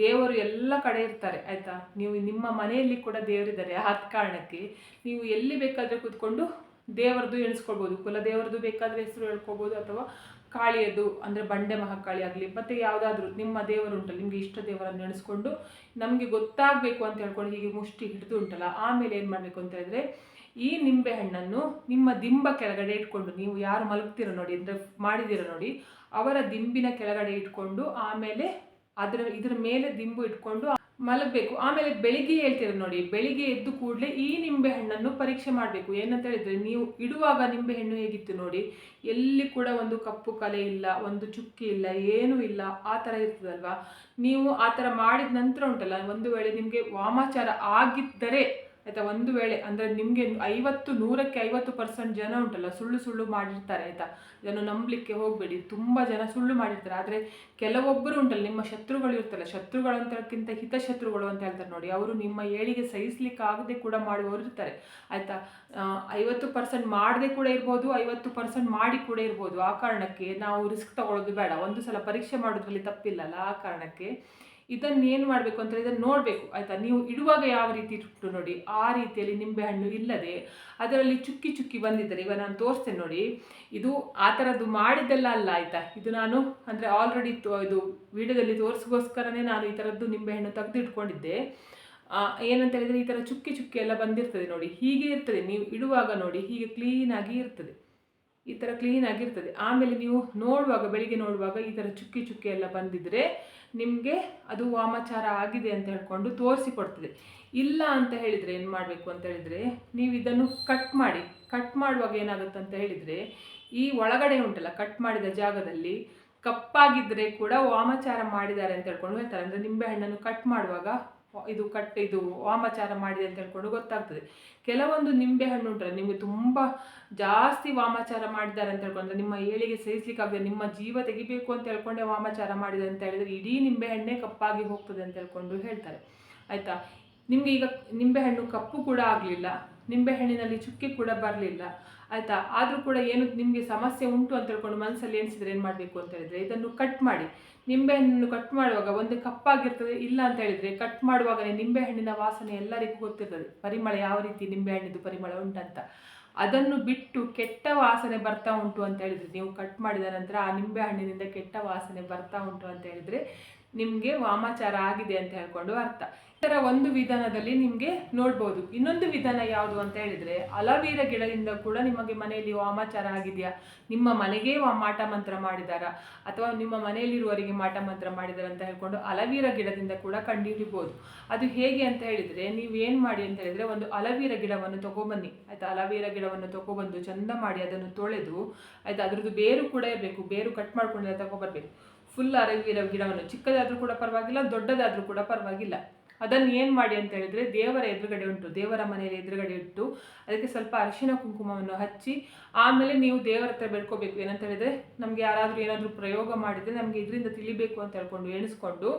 ದೇವರು ಎಲ್ಲ ಕಡೆ ಇರ್ತಾರೆ, ಆಯಿತಾ? ನೀವು ನಿಮ್ಮ ಮನೆಯಲ್ಲಿ ಕೂಡ ದೇವರಿದ್ದಾರೆ ಆ ಕಾರಣಕ್ಕೆ ನೀವು ಎಲ್ಲಿ ಬೇಕಾದರೆ ಕೂತ್ಕೊಂಡು ದೇವರದ್ದು ಎಣಿಸ್ಕೊಳ್ಬೋದು ಕುಲದೇವರದ್ದು ಬೇಕಾದರೆ ಹೆಸರು ಹೇಳ್ಕೊಬೋದು ಅಥವಾ ಕಾಳಿಯದು ಅಂದರೆ ಬಂಡೆ ಮಹಾಕಾಳಿ ಆಗಲಿ, ಮತ್ತು ಯಾವುದಾದ್ರೂ ನಿಮ್ಮ ದೇವರು ಉಂಟಲ್ಲ, ನಿಮಗೆ ಇಷ್ಟ ದೇವರನ್ನು ನೆನೆಸ್ಕೊಂಡು ನಮಗೆ ಗೊತ್ತಾಗಬೇಕು ಅಂತ ಹೇಳ್ಕೊಂಡು ಹೀಗೆ ಮುಷ್ಟಿ ಹಿಡಿದು ಉಂಟಲ್ಲ, ಆಮೇಲೆ ಏನು ಮಾಡಬೇಕು ಅಂತ ಹೇಳಿದ್ರೆ ಈ ನಿಂಬೆ ಹಣ್ಣನ್ನು ನಿಮ್ಮ ದಿಂಬ ಕೆಳಗಡೆ ಇಟ್ಕೊಂಡು, ನೀವು ಯಾರು ಮಲಗ್ತೀರೋ ನೋಡಿ, ಅಂದರೆ ಮಾಡಿದ್ದೀರೋ ನೋಡಿ, ಅವರ ದಿಂಬಿನ ಕೆಳಗಡೆ ಇಟ್ಕೊಂಡು ಆಮೇಲೆ ಅದರ, ಇದರ ಮೇಲೆ ದಿಂಬು ಇಟ್ಕೊಂಡು ಮಲಗಬೇಕು. ಆಮೇಲೆ ಬೆಳಿಗ್ಗೆ ಹೇಳ್ತೀರ ನೋಡಿ, ಬೆಳಿಗ್ಗೆ ಎದ್ದು ಕೂಡಲೇ ಈ ನಿಂಬೆ ಹಣ್ಣನ್ನು ಪರೀಕ್ಷೆ ಮಾಡಬೇಕು. ಏನಂತ ಹೇಳಿದ್ರೆ, ನೀವು ಇಡುವಾಗ ನಿಂಬೆ ಹಣ್ಣು ಹೇಗಿತ್ತು ನೋಡಿ, ಎಲ್ಲಿ ಕೂಡ ಒಂದು ಕಪ್ಪು ಕಲೆ ಇಲ್ಲ, ಒಂದು ಚುಕ್ಕಿ ಇಲ್ಲ, ಏನೂ ಇಲ್ಲ, ಆ ಥರ ಇರ್ತದಲ್ವಾ? ನೀವು ಆ ಥರ ಮಾಡಿದ ನಂತರ ಉಂಟಲ್ಲ, ಒಂದು ವೇಳೆ ನಿಮಗೆ ವಾಮಾಚಾರ ಆಗಿದ್ದರೆ ಆಯಿತಾ? ಒಂದು ವೇಳೆ, ಅಂದರೆ ನಿಮಗೆ ಐವತ್ತು, ನೂರಕ್ಕೆ ಐವತ್ತು ಪರ್ಸೆಂಟ್ ಜನ ಉಂಟಲ್ಲ, ಸುಳ್ಳು ಸುಳ್ಳು ಮಾಡಿರ್ತಾರೆ, ಆಯಿತಾ? ಇದನ್ನು ನಂಬಲಿಕ್ಕೆ ಹೋಗಬೇಡಿ. ತುಂಬ ಜನ ಸುಳ್ಳು ಮಾಡಿರ್ತಾರೆ. ಆದರೆ ಕೆಲವೊಬ್ಬರು ಉಂಟಲ್ಲ, ನಿಮ್ಮ ಶತ್ರುಗಳು ಇರ್ತಲ್ಲ ಶತ್ರುಗಳು ಅಂತಕ್ಕಿಂತ ಹಿತಶತ್ರುಗಳು ಅಂತ ಹೇಳ್ತಾರೆ ನೋಡಿ. ಅವರು ನಿಮ್ಮ ಏಳಿಗೆ ಸಹಿಸ್ಲಿಕ್ಕೆ ಆಗದೆ ಕೂಡ ಮಾಡುವವರು ಇರ್ತಾರೆ, ಆಯಿತಾ? ಐವತ್ತು ಪರ್ಸೆಂಟ್ ಮಾಡದೆ ಕೂಡ ಇರ್ಬೋದು, ಐವತ್ತು ಪರ್ಸೆಂಟ್ ಮಾಡಿ ಕೂಡ ಇರ್ಬೋದು. ಆ ಕಾರಣಕ್ಕೆ ನಾವು ರಿಸ್ಕ್ ತಗೊಳ್ಳೋದು ಬೇಡ. ಒಂದು ಸಲ ಪರೀಕ್ಷೆ ಮಾಡೋದ್ರಲ್ಲಿ ತಪ್ಪಿಲ್ಲಲ್ಲ, ಆ ಕಾರಣಕ್ಕೆ ಇದನ್ನು ಏನು ಮಾಡಬೇಕು ಅಂತ ಇದನ್ನು ನೋಡಬೇಕು, ಆಯಿತಾ? ನೀವು ಇಡುವಾಗ ಯಾವ ರೀತಿ ಇಟ್ಟು ನೋಡಿ, ಆ ರೀತಿಯಲ್ಲಿ ನಿಂಬೆಹಣ್ಣು ಇಲ್ಲದೆ ಅದರಲ್ಲಿ ಚುಕ್ಕಿ ಚುಕ್ಕಿ ಬಂದಿದ್ದಾರೆ, ಇವಾಗ ನಾನು ತೋರಿಸ್ತೇನೆ ನೋಡಿ, ಇದು ಆ ಥರದ್ದು ಮಾಡಿದ್ದೆಲ್ಲ ಅಲ್ಲ, ಆಯಿತಾ? ಇದು ನಾನು ಅಂದರೆ ಆಲ್ರೆಡಿ ಇದು ವಿಡಿಯೋದಲ್ಲಿ ತೋರಿಸ್ಗೋಸ್ಕರನೇ ನಾನು ಈ ಥರದ್ದು ನಿಂಬೆಹಣ್ಣು ತೆಗೆದು ಇಟ್ಕೊಂಡಿದ್ದೆ. ಏನಂತ ಹೇಳಿದರೆ ಈ ಥರ ಚುಕ್ಕಿ ಚುಕ್ಕಿ ಎಲ್ಲ ಬಂದಿರ್ತದೆ ನೋಡಿ, ಹೀಗೆ ಇರ್ತದೆ. ನೀವು ಇಡುವಾಗ ನೋಡಿ, ಹೀಗೆ ಕ್ಲೀನಾಗಿ ಇರ್ತದೆ. ಈ ಥರ ಕ್ಲೀನ್ ಆಗಿರ್ತದೆ. ಆಮೇಲೆ ನೀವು ನೋಡುವಾಗ, ಬೆಳಿಗ್ಗೆ ನೋಡುವಾಗ ಈ ಥರ ಚುಕ್ಕಿ ಚುಕ್ಕಿ ಎಲ್ಲ ಬಂದಿದ್ದರೆ ನಿಮಗೆ ಅದು ವಾಮಾಚಾರ ಆಗಿದೆ ಅಂತ ಹೇಳ್ಕೊಂಡು ತೋರಿಸಿಕೊಡ್ತದೆ ಇಲ್ಲ ಅಂತ ಹೇಳಿದರೆ ಏನು ಮಾಡಬೇಕು ಅಂತ ಹೇಳಿದರೆ ನೀವು ಇದನ್ನು ಕಟ್ ಮಾಡಿ ಕಟ್ ಮಾಡುವಾಗ ಏನಾಗುತ್ತೆ ಅಂತ ಹೇಳಿದರೆ ಈ ಒಳಗಡೆ ಉಂಟಲ್ಲ ಕಟ್ ಮಾಡಿದ ಜಾಗದಲ್ಲಿ ಕಪ್ಪಾಗಿದ್ದರೆ ಕೂಡ ವಾಮಾಚಾರ ಮಾಡಿದ್ದಾರೆ ಅಂತ ಹೇಳ್ಕೊಂಡು ಹೇಳ್ತಾರೆ. ಅಂದರೆ ನಿಂಬೆಹಣ್ಣನ್ನು ಕಟ್ ಮಾಡುವಾಗ ಇದು ಕಟ್ ಇದು ವಾಮಾಚಾರ ಮಾಡಿದೆ ಅಂತ ಹೇಳ್ಕೊಂಡು ಗೊತ್ತಾಗ್ತದೆ. ಕೆಲವೊಂದು ನಿಂಬೆಹಣ್ಣು ಉಂಟಲ್ಲ, ನಿಮಗೆ ತುಂಬ ಜಾಸ್ತಿ ವಾಮಾಚಾರ ಮಾಡಿದ್ದಾರೆ ಅಂತ ಹೇಳ್ಕೊಂಡ್ರೆ ನಿಮ್ಮ ಏಳಿಗೆ ಸಹಿಸ್ಲಿಕ್ಕಾಗದೆ ನಿಮ್ಮ ಜೀವ ತೆಗಿಬೇಕು ಅಂತ ಹೇಳ್ಕೊಂಡೆ ವಾಮಾಚಾರ ಮಾಡಿದೆ ಅಂತ ಹೇಳಿದ್ರೆ ಇಡೀ ನಿಂಬೆಹಣ್ಣೆ ಕಪ್ಪಾಗಿ ಹೋಗ್ತದೆ ಅಂತ ಹೇಳ್ಕೊಂಡು ಹೇಳ್ತಾರೆ. ಆಯಿತಾ? ನಿಮಗೆ ಈಗ ನಿಂಬೆಹಣ್ಣು ಕಪ್ಪು ಕೂಡ ಆಗಲಿಲ್ಲ ನಿಂಬೆಹಣ್ಣಿನಲ್ಲಿ ಚುಕ್ಕಿ ಕೂಡ ಬರಲಿಲ್ಲ. ಆಯಿತಾ? ಆದರೂ ಕೂಡ ಏನು ನಿಮಗೆ ಸಮಸ್ಯೆ ಉಂಟು ಅಂತ ಹೇಳ್ಕೊಂಡು ಮನಸ್ಸಲ್ಲಿ ಎಣಿಸಿದರೆ ಏನು ಮಾಡಬೇಕು ಅಂತ ಹೇಳಿದರೆ, ಇದನ್ನು ಕಟ್ ಮಾಡಿ. ನಿಂಬೆಹಣ್ಣನ್ನು ಕಟ್ ಮಾಡುವಾಗ ಒಂದು ಕಪ್ಪಾಗಿರ್ತದೆ, ಇಲ್ಲ ಅಂತ ಹೇಳಿದರೆ ಕಟ್ ಮಾಡುವಾಗಲೇ ನಿಂಬೆಹಣ್ಣಿನ ವಾಸನೆ ಎಲ್ಲರಿಗೂ ಗೊತ್ತಿರ್ತದೆ. ಪರಿಮಳ ಯಾವ ರೀತಿ ನಿಂಬೆಹಣ್ಣಿದು ಪರಿಮಳ ಉಂಟಂತ. ಅದನ್ನು ಬಿಟ್ಟು ಕೆಟ್ಟ ವಾಸನೆ ಬರ್ತಾ ಉಂಟು ಅಂತ ಹೇಳಿದರೆ, ನೀವು ಕಟ್ ಮಾಡಿದ ನಂತರ ಆ ನಿಂಬೆಹಣ್ಣಿನಿಂದ ಕೆಟ್ಟ ವಾಸನೆ ಬರ್ತಾ ಉಂಟು ಅಂತ ಹೇಳಿದರೆ ನಿಮಗೆ ವಾಮಾಚಾರ ಆಗಿದೆ ಅಂತ ಹೇಳ್ಕೊಂಡು ಅರ್ಥ. ಈ ಥರ ಒಂದು ವಿಧಾನದಲ್ಲಿ ನಿಮಗೆ ನೋಡ್ಬೋದು. ಇನ್ನೊಂದು ವಿಧಾನ ಯಾವುದು ಅಂತ ಹೇಳಿದರೆ, ಅಲವೀರ ಗಿಡದಿಂದ ಕೂಡ ನಿಮಗೆ ಮನೆಯಲ್ಲಿ ವಾಮಾಚಾರ ಆಗಿದೆಯಾ? ನಿಮ್ಮ ಮನೆಗೇ ಮಾಟ ಮಂತ್ರ ಮಾಡಿದಾರ? ಅಥವಾ ನಿಮ್ಮ ಮನೆಯಲ್ಲಿರುವವರಿಗೆ ಮಾಟ ಮಂತ್ರ ಮಾಡಿದಾರ ಅಂತ ಹೇಳ್ಕೊಂಡು ಅಲವೀರ ಗಿಡದಿಂದ ಕೂಡ ಕಂಡುಹಿಡಿಬೋದು. ಅದು ಹೇಗೆ ಅಂತ ಹೇಳಿದರೆ, ನೀವು ಏನು ಮಾಡಿ ಅಂತ ಹೇಳಿದರೆ, ಒಂದು ಅಲವೀರ ಗಿಡವನ್ನು ತೊಗೊಬನ್ನಿ. ಆಯಿತಾ? ಅಲವೀರ ಗಿಡವನ್ನು ತಗೊಬಂದು ಚಂದ ಮಾಡಿ ಅದನ್ನು ತೊಳೆದು, ಆಯಿತಾ? ಅದರದ್ದು ಬೇರು ಕೂಡ ಇರಬೇಕು. ಬೇರು ಕಟ್ ಮಾಡ್ಕೊಂಡು ತಗೊಬರ್ಬೇಕು. ಫುಲ್ ಅರವೀರ ಗಿಡವನ್ನು ಚಿಕ್ಕದಾದರೂ ಕೂಡ ಪರವಾಗಿಲ್ಲ ದೊಡ್ಡದಾದರೂ ಕೂಡ ಪರವಾಗಿಲ್ಲ. ಅದನ್ನು ಏನು ಮಾಡಿ ಅಂತ ಹೇಳಿದ್ರೆ ದೇವರ ಎದುರುಗಡೆ ಉಂಟು, ದೇವರ ಮನೆಯಲ್ಲಿ ಎದುರುಗಡೆ ಇಟ್ಟು ಅದಕ್ಕೆ ಸ್ವಲ್ಪ ಅರಿಶಿನ ಕುಂಕುಮವನ್ನು ಹಚ್ಚಿ, ಆಮೇಲೆ ನೀವು ದೇವರ ಹತ್ರ ಬೆಳ್ಕೋಬೇಕು ಏನಂತ ಹೇಳಿದ್ರೆ ನಮಗೆ ಯಾರಾದರೂ ಏನಾದರೂ ಪ್ರಯೋಗ ಮಾಡಿದರೆ ನಮಗೆ ಇದರಿಂದ ತಿಳಿಬೇಕು ಅಂತ ಹೇಳ್ಕೊಂಡು ಎಣಿಸ್ಕೊಂಡು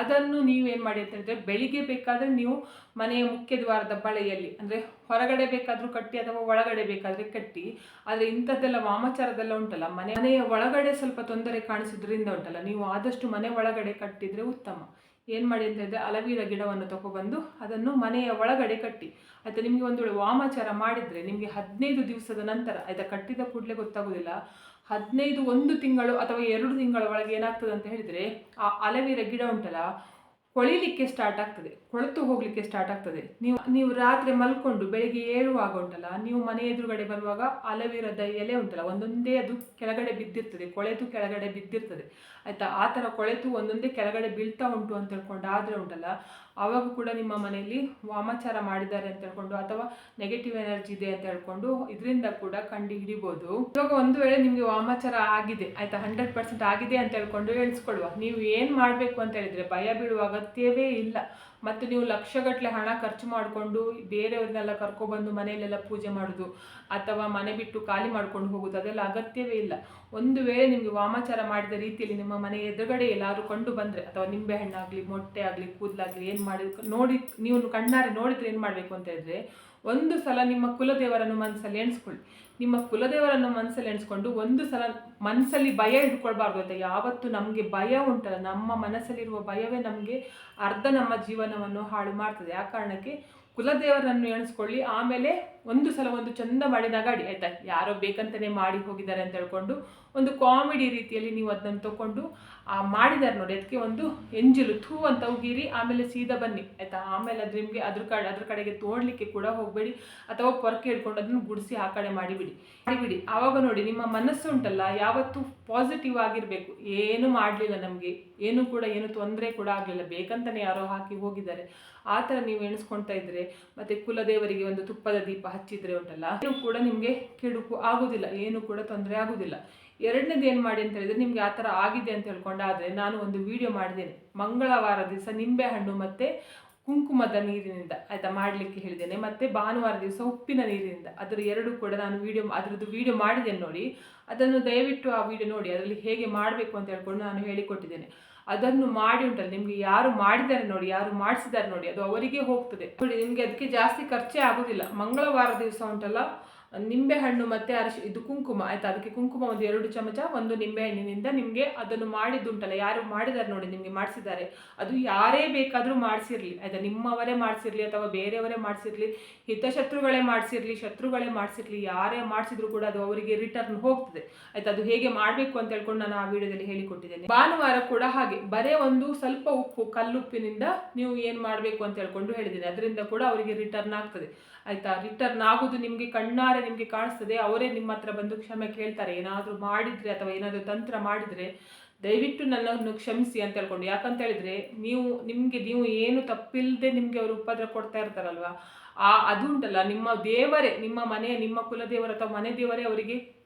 ಅದನ್ನು ನೀವು ಏನು ಮಾಡಿ ಅಂತ ಹೇಳಿದ್ರೆ ಬೆಳಿಗ್ಗೆ ಬೇಕಾದರೆ ನೀವು ಮನೆಯ ಮುಖ್ಯ ದ್ವಾರದ ಬಳೆಯಲ್ಲಿ, ಅಂದರೆ ಹೊರಗಡೆ ಬೇಕಾದರೂ ಕಟ್ಟಿ ಅಥವಾ ಒಳಗಡೆ ಬೇಕಾದರೆ ಕಟ್ಟಿ, ಆದರೆ ಇಂಥದ್ದೆಲ್ಲ ವಾಮಾಚಾರದೆಲ್ಲ ಉಂಟಲ್ಲ, ಮನೆ ಮನೆಯ ಒಳಗಡೆ ಸ್ವಲ್ಪ ತೊಂದರೆ ಕಾಣಿಸೋದ್ರಿಂದ ಉಂಟಲ್ಲ, ನೀವು ಆದಷ್ಟು ಮನೆ ಒಳಗಡೆ ಕಟ್ಟಿದರೆ ಉತ್ತಮ. ಏನು ಮಾಡಿ ಅಂತ ಹೇಳಿದ್ರೆ ಅಲವೀರ ಗಿಡವನ್ನು ತಗೊಬಂದು ಅದನ್ನು ಮನೆಯ ಒಳಗಡೆ ಕಟ್ಟಿ. ಆಯಿತಾ, ನಿಮಗೆ ಒಂದು ವೇಳೆ ವಾಮಾಚಾರ ಮಾಡಿದರೆ ನಿಮಗೆ ಹದಿನೈದು ದಿವಸದ ನಂತರ, ಆಯಿತಾ, ಕಟ್ಟಿದ ಕೂಡಲೇ ಗೊತ್ತಾಗೋದಿಲ್ಲ. ಹದಿನೈದು ಒಂದು ತಿಂಗಳು ಅಥವಾ ಎರಡು ತಿಂಗಳ ಒಳಗೆ ಏನಾಗ್ತದೆ ಅಂತ ಹೇಳಿದರೆ, ಆ ಅಲವೀರ ಗಿಡ ಉಂಟಲ್ಲ ಕೊಳಿಲಿಕ್ಕೆ ಸ್ಟಾರ್ಟ್ ಆಗ್ತದೆ ಕೊಳೆತು ಹೋಗಲಿಕ್ಕೆ ಸ್ಟಾರ್ಟ್ ಆಗ್ತದೆ. ನೀವು ನೀವು ರಾತ್ರಿ ಮಲ್ಕೊಂಡು ಬೆಳಿಗ್ಗೆ ಏಳುವಾಗ ಉಂಟಲ್ಲ, ನೀವು ಮನೆ ಎದುರುಗಡೆ ಬರುವಾಗ ಅಲವೀರದ ಎಲೆ ಉಂಟಲ್ಲ, ಒಂದೊಂದೇ ಅದು ಕೆಳಗಡೆ ಬಿದ್ದಿರ್ತದೆ, ಕೊಳೆತು ಕೆಳಗಡೆ ಬಿದ್ದಿರ್ತದೆ. ಆಯಿತಾ? ಆ ಥರ ಕೊಳೆತು ಒಂದೊಂದೇ ಕೆಳಗಡೆ ಬೀಳ್ತಾ ಉಂಟು ಅಂತ ಹೇಳ್ಕೊಂಡು ಆದರೆ ಉಂಟಲ್ಲ ಆವಾಗ ಕೂಡ ನಿಮ್ಮ ಮನೆಯಲ್ಲಿ ವಾಮಾಚಾರ ಮಾಡಿದ್ದಾರೆ ಅಂತ ಹೇಳ್ಕೊಂಡು ಅಥವಾ ನೆಗೆಟಿವ್ ಎನರ್ಜಿ ಇದೆ ಅಂತ ಹೇಳ್ಕೊಂಡು ಇದರಿಂದ ಕೂಡ ಕಂಡು ಹಿಡಿಬೋದು. ಇವಾಗ ಒಂದು ವೇಳೆ ನಿಮಗೆ ವಾಮಾಚಾರ ಆಗಿದೆ, ಆಯ್ತಾ? ಹಂಡ್ರೆಡ್ ಪರ್ಸೆಂಟ್ ಆಗಿದೆ ಅಂತ ಹೇಳ್ಕೊಂಡು ಎಣಿಸ್ಕೊಳ್ಳುವ ನೀವು ಏನು ಮಾಡಬೇಕು ಅಂತ ಹೇಳಿದ್ರೆ ಭಯ ಬೀಳುವ ಅಗತ್ಯವೇ ಇಲ್ಲ. ಮತ್ತು ನೀವು ಲಕ್ಷಗಟ್ಟಲೆ ಹಣ ಖರ್ಚು ಮಾಡಿಕೊಂಡು ಬೇರೆಯವ್ರನ್ನೆಲ್ಲ ಕರ್ಕೊಬಂದು ಮನೆಯಲ್ಲೆಲ್ಲ ಪೂಜೆ ಮಾಡೋದು ಅಥವಾ ಮನೆ ಬಿಟ್ಟು ಖಾಲಿ ಮಾಡ್ಕೊಂಡು ಹೋಗೋದು ಅದೆಲ್ಲ ಅಗತ್ಯವೇ ಇಲ್ಲ. ಒಂದು ವೇಳೆ ನಿಮಗೆ ವಾಮಾಚಾರ ಮಾಡಿದ ರೀತಿಯಲ್ಲಿ ನಿಮ್ಮ ಮನೆ ಎದುರುಗಡೆ ಎಲ್ಲಾದರೂ ಕಂಡು ಬಂದರೆ, ಅಥವಾ ನಿಂಬೆ ಹಣ್ಣಾಗಲಿ, ಮೊಟ್ಟೆ ಆಗಲಿ, ಕೂದಲಾಗಲಿ, ಏನು ಮಾಡಿ, ನೋಡಿ, ನೀವು ಕಣ್ಣಾರೆ ನೋಡಿದ್ರೆ ಏನು ಮಾಡಬೇಕು ಅಂತ ಹೇಳಿದ್ರೆ, ಒಂದು ಸಲ ನಿಮ್ಮ ಕುಲದೇವರನ್ನು ಮನಸ್ಸಲ್ಲಿ ಎಣಿಸ್ಕೊಳ್ಳಿ. ನಿಮ್ಮ ಕುಲದೇವರನ್ನು ಮನಸ್ಸಲ್ಲಿ ಎಣಿಸ್ಕೊಂಡು ಒಂದು ಸಲ ಮನಸ್ಸಲ್ಲಿ ಭಯ ಇಟ್ಕೊಳ್ಬಾರ್ದು ಅಂತ. ಯಾವತ್ತು ನಮಗೆ ಭಯ ಉಂಟಲ್ಲ, ನಮ್ಮ ಮನಸ್ಸಲ್ಲಿರುವ ಭಯವೇ ನಮಗೆ ಅರ್ಧ ನಮ್ಮ ಜೀವನವನ್ನು ಹಾಳು ಮಾಡ್ತದೆ. ಆ ಕಾರಣಕ್ಕೆ ಕುಲದೇವರನ್ನು ಎಣಿಸ್ಕೊಳ್ಳಿ. ಆಮೇಲೆ ಒಂದು ಸಲ ಒಂದು ಚಂದ ಮಾಡಿ ನಗಾಡಿ ಆಯ್ತಾ? ಯಾರೋ ಬೇಕಂತಲೇ ಮಾಡಿ ಹೋಗಿದ್ದಾರೆ ಅಂತ ಹೇಳ್ಕೊಂಡು ಒಂದು ಕಾಮಿಡಿ ರೀತಿಯಲ್ಲಿ ನೀವು ಅದನ್ನು ತಗೊಂಡು, ಆ ಮಾಡಿದ್ದಾರೆ ನೋಡಿ ಅದಕ್ಕೆ ಒಂದು ಎಂಜಿಲು ಥೂ ಅಂತ ಉಗಿರಿ, ಆಮೇಲೆ ಸೀದಾ ಬನ್ನಿ, ಆಯ್ತಾ? ಆಮೇಲೆ ಅದು ನಿಮಗೆ ಅದ್ರ ಕಡೆ, ಅದ್ರ ಕಡೆಗೆ ತೋಡ್ಲಿಕ್ಕೆ ಕೂಡ ಹೋಗಬೇಡಿ. ಅಥವಾ ಪೊರಕೆ ಹಿಡ್ಕೊಂಡು ಅದನ್ನು ಗುಡಿಸಿ ಆ ಕಡೆ ಮಾಡಿಬಿಡಿ ಮಾಡಿಬಿಡಿ ಆವಾಗ ನೋಡಿ ನಿಮ್ಮ ಮನಸ್ಸು ಉಂಟಲ್ಲ, ಯಾವತ್ತು ಪಾಸಿಟಿವ್ ಆಗಿರಬೇಕು. ಏನು ಮಾಡಲಿಲ್ಲ ನಮಗೆ, ಏನು ಕೂಡ, ಏನು ತೊಂದರೆ ಕೂಡ ಆಗಲಿಲ್ಲ. ಬೇಕಂತಲೇ ಯಾರೋ ಹಾಕಿ ಹೋಗಿದ್ದಾರೆ. ಆ ಥರ ನೀವು ಎಣಿಸ್ಕೊಳ್ತಾ ಇದ್ರೆ, ಮತ್ತು ಕುಲದೇವರಿಗೆ ಒಂದು ತುಪ್ಪದ ದೀಪ ಹಚ್ಚಿದ್ರೆ ಉಂಟಲ್ಲ, ಏನು ಕೂಡ ನಿಮಗೆ ಕೆಡುಕು ಆಗೋದಿಲ್ಲ, ಏನು ಕೂಡ ತೊಂದರೆ ಆಗೋದಿಲ್ಲ. ಎರಡನೇದು ಏನು ಮಾಡಿ ಅಂತ ಹೇಳಿದ್ರೆ, ನಿಮಗೆ ಆ ಥರ ಆಗಿದೆ ಅಂತ ಹೇಳ್ಕೊಂಡಾದರೆ, ನಾನು ಒಂದು ವಿಡಿಯೋ ಮಾಡಿದ್ದೇನೆ. ಮಂಗಳವಾರ ದಿವಸ ನಿಂಬೆಹಣ್ಣು ಮತ್ತು ಕುಂಕುಮದ ನೀರಿನಿಂದ, ಆಯಿತಾ, ಮಾಡಲಿಕ್ಕೆ ಹೇಳಿದ್ದೇನೆ. ಮತ್ತು ಭಾನುವಾರ ದಿವಸ ಉಪ್ಪಿನ ನೀರಿನಿಂದ, ಅದರ ಎರಡು ಕೂಡ ನಾನು ವಿಡಿಯೋ ಅದರದ್ದು ವಿಡಿಯೋ ಮಾಡಿದ್ದೇನೆ ನೋಡಿ. ಅದನ್ನು ದಯವಿಟ್ಟು ಆ ವಿಡಿಯೋ ನೋಡಿ, ಅದರಲ್ಲಿ ಹೇಗೆ ಮಾಡಬೇಕು ಅಂತ ಹೇಳ್ಕೊಂಡು ನಾನು ಹೇಳಿಕೊಟ್ಟಿದ್ದೇನೆ. ಅದನ್ನು ಮಾಡಿ ಉಂಟಲ್ಲ, ನಿಮಗೆ ಯಾರು ಮಾಡಿದ್ದಾರೆ ನೋಡಿ, ಯಾರು ಮಾಡಿಸಿದ್ದಾರೆ ನೋಡಿ, ಅದು ಅವರಿಗೆ ಹೋಗ್ತದೆ. ನೋಡಿ, ನಿಮಗೆ ಅದಕ್ಕೆ ಜಾಸ್ತಿ ಖರ್ಚೇ ಆಗೋದಿಲ್ಲ. ಮಂಗಳವಾರ ದಿವಸ ಉಂಟಲ್ಲ ನಿಂಬೆ ಹಣ್ಣು ಮತ್ತು ಅರಿಶಿ, ಇದು ಕುಂಕುಮ, ಆಯ್ತಾ? ಅದಕ್ಕೆ ಕುಂಕುಮ ಒಂದು ಎರಡು ಚಮಚ, ಒಂದು ನಿಂಬೆ ಹಣ್ಣಿನಿಂದ ನಿಮಗೆ ಅದನ್ನು ಮಾಡಿದ್ದುಂಟಲ್ಲ, ಯಾರು ಮಾಡಿದ್ದಾರೆ ನೋಡಿ, ನಿಮಗೆ ಮಾಡಿಸಿದ್ದಾರೆ. ಅದು ಯಾರೇ ಬೇಕಾದರೂ ಮಾಡಿಸಿರಲಿ, ಆಯ್ತಾ? ನಿಮ್ಮವರೇ ಮಾಡಿಸಿರಲಿ ಅಥವಾ ಬೇರೆಯವರೇ ಮಾಡಿಸಿರಲಿ, ಹಿತಶತ್ರುಗಳೇ ಮಾಡಿಸಿರಲಿ, ಶತ್ರುಗಳೇ ಮಾಡಿಸಿರಲಿ, ಯಾರೇ ಮಾಡಿಸಿದ್ರು ಕೂಡ ಅದು ಅವರಿಗೆ ರಿಟರ್ನ್ ಹೋಗ್ತದೆ. ಆಯ್ತಾ? ಅದು ಹೇಗೆ ಮಾಡಬೇಕು ಅಂತ ಹೇಳ್ಕೊಂಡು ನಾನು ಆ ವಿಡಿಯೋದಲ್ಲಿ ಹೇಳಿಕೊಟ್ಟಿದ್ದೇನೆ. ಭಾನುವಾರ ಕೂಡ ಹಾಗೆ, ಬರೇ ಒಂದು ಸ್ವಲ್ಪ ಉಪ್ಪು ಕಲ್ಲುಪ್ಪಿನಿಂದ ನೀವು ಏನು ಮಾಡಬೇಕು ಅಂತ ಹೇಳ್ಕೊಂಡು ಹೇಳಿದ್ದೀನಿ. ಅದರಿಂದ ಕೂಡ ಅವರಿಗೆ ರಿಟರ್ನ್ ಆಗ್ತದೆ. ಆಯ್ತಾ? ರಿಟರ್ನ್ ಆಗೋದು ನಿಮಗೆ ಕಣ್ಣಾರೆ ನಿಮಗೆ ಕಾಣಿಸ್ತದೆ, ಅವರೇ ನಿಮ್ಮ ಹತ್ರ ಬಂದು ಕ್ಷಮೆ ಕೇಳ್ತಾರೆ. ಏನಾದರೂ ಮಾಡಿದರೆ ಅಥವಾ ಏನಾದರೂ ತಂತ್ರ ಮಾಡಿದರೆ ದಯವಿಟ್ಟು ನನ್ನನ್ನು ಕ್ಷಮಿಸಿ ಅಂತ ಹೇಳ್ಕೊಂಡು. ಯಾಕಂತ ಹೇಳಿದ್ರೆ, ನೀವು, ನಿಮಗೆ ನೀವು ಏನು ತಪ್ಪಿಲ್ಲದೆ ನಿಮಗೆ ಅವರು ಉಪದ್ರ ಕೊಡ್ತಾ ಇರ್ತಾರಲ್ವಾ? ಆ, ಅದು ಉಂಟಲ್ಲ, ನಿಮ್ಮ ದೇವರೇ, ನಿಮ್ಮ ಮನೆಯ ನಿಮ್ಮ ಕುಲದೇವರು ಅಥವಾ ಮನೆ ದೇವರೇ ಅವರಿಗೆ